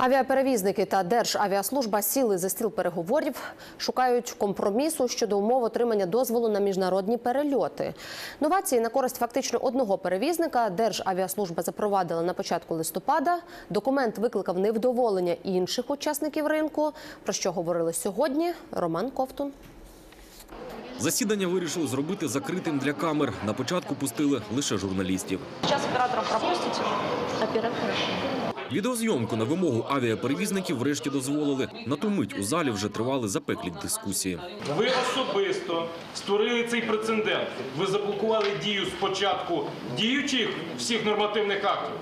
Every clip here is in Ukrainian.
Авіаперевізники та Державіаслужба сіли за стіл переговорів, шукають компромісу щодо умов отримання дозволу на міжнародні перельоти. Новації на користь фактично одного перевізника Державіаслужба запровадила на початку листопада. Документ викликав невдоволення інших учасників ринку. Про що говорили сьогодні? Роман Ковтун. Засідання вирішили зробити закритим для камер. На початку пустили лише журналістів. Сейчас оператором пропустите. Оператор. Відеозйомку на вимогу авіаперевізників врешті дозволили. На ту мить у залі вже тривали запеклі дискусії. Ви особисто створили цей прецедент. Ви заблокували дію спочатку діючих всіх нормативних актів.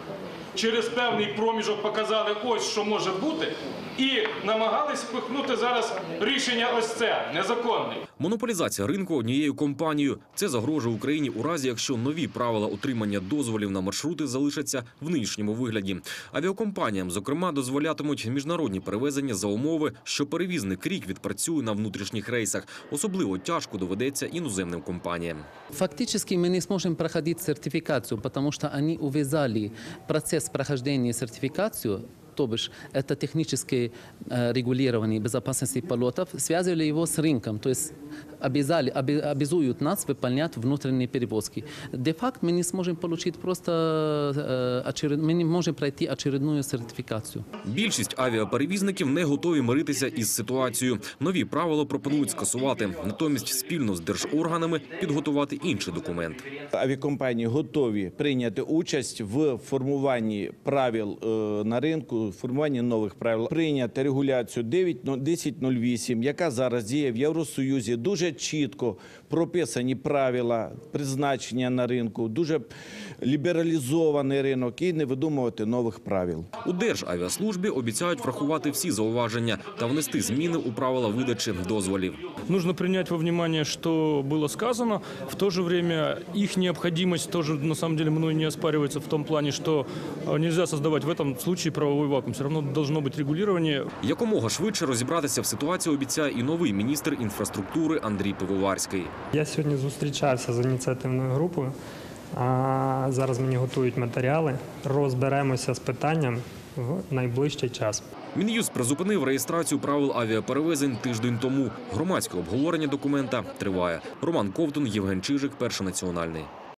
Через певний проміжок показали ось що може бути, і намагались впихнути зараз рішення ось це незаконне. Монополізація ринку однією компанією – це загрожує Україні у разі, якщо нові правила отримання дозволів на маршрути залишаться в нинішньому вигляді. Авіакомпаніям, зокрема, дозволятимуть міжнародні перевезення за умови, що перевізник рік відпрацює на внутрішніх рейсах. Особливо тяжко доведеться іноземним компаніям. Фактически мы не сможем проходить сертификацию, потому что они увязали процесс прохождения сертификацию то бишь это техническое э, регулирование безопасности полетов, связывали его с рынком, то есть обязали, оби- обязуют нас выполнять внутренние перевозки. Де-факт мы не сможем получить просто, э, очеред- мы не можем пройти очередную сертификацию. Більшість авіаперевізників не готові миритися із ситуацією. Нові правила пропонують скасувати. Натомість спільно з держорганами підготувати інший документ. Авіакомпанії готові прийняти участь в формуванні правил е, на ринку, формуванні нових правил, прийняти регуляцію 9, 1008, яка зараз діє в Євросоюзі. Дуже чітко прописані правила призначення на ринку, дуже лібералізований ринок і не видумувати нових правил. У Державіаслужбі обіцяють врахувати всі зауваження та внести зміни у правила видачі дозволів. Нужно принять во внимание, что было сказано. В то же время их необходимость тоже на самом деле мной не оспаривается в том плане, что э, нельзя создавать в этом случае правовой вакуум. Все равно должно быть регулирование. Якомога швидше розібратися в ситуації обіцяє і новий міністр інфраструктури Андрій Пивоварський. Я сьогодні зустрічався з ініціативною групою. А зараз мені готують матеріали. Розберемося з питанням в найближчий час. Мін'юст призупинив реєстрацію правил авіаперевезень тиждень тому. Громадське обговорення документа триває. Роман Ковтун, Євген Чижик, перший національний.